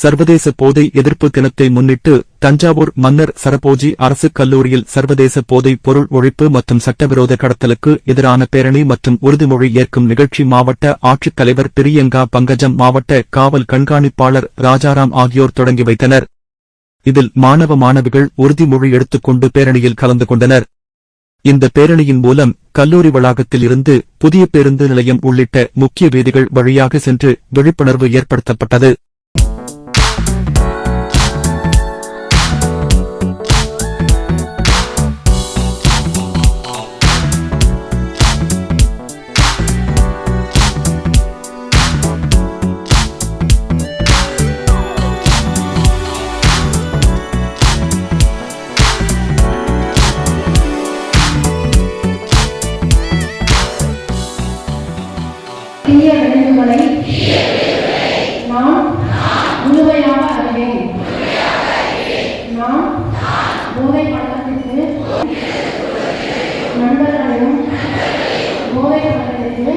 சர்வதேச போதை எதிர்ப்பு தினத்தை முன்னிட்டு தஞ்சாவூர் மன்னர் சரபோஜி அரசு கல்லூரியில் சர்வதேச போதை பொருள் ஒழிப்பு மற்றும் சட்டவிரோத கடத்தலுக்கு எதிரான பேரணி மற்றும் உறுதிமொழி ஏற்கும் நிகழ்ச்சி மாவட்ட ஆட்சித்தலைவர் பிரியங்கா பங்கஜம் மாவட்ட காவல் கண்காணிப்பாளர் ராஜாராம் ஆகியோர் தொடங்கி வைத்தனர். இதில் மாணவ மாணவிகள் உறுதிமொழி எடுத்துக்கொண்டு பேரணியில் கலந்து கொண்டனர். இந்த பேரணியின் மூலம் கல்லூரி வளாகத்தில் இருந்து புதிய பேருந்து நிலையம் உள்ளிட்ட முக்கிய வீதிகள் வழியாக சென்று விழிப்புணர்வு ஏற்படுத்தப்பட்டது. தீய விளைவுகளை நான் முழுமையாக அறிவேன். நான் போதை பழக்கத்திற்கு நண்பர்களையும் போதை பழக்கத்திற்கு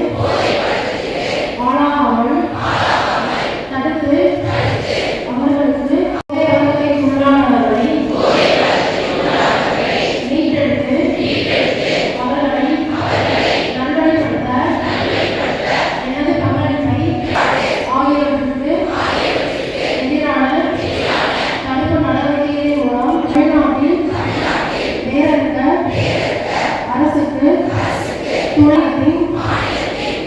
தொழிலின்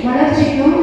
வளர்ச்சிக்கும்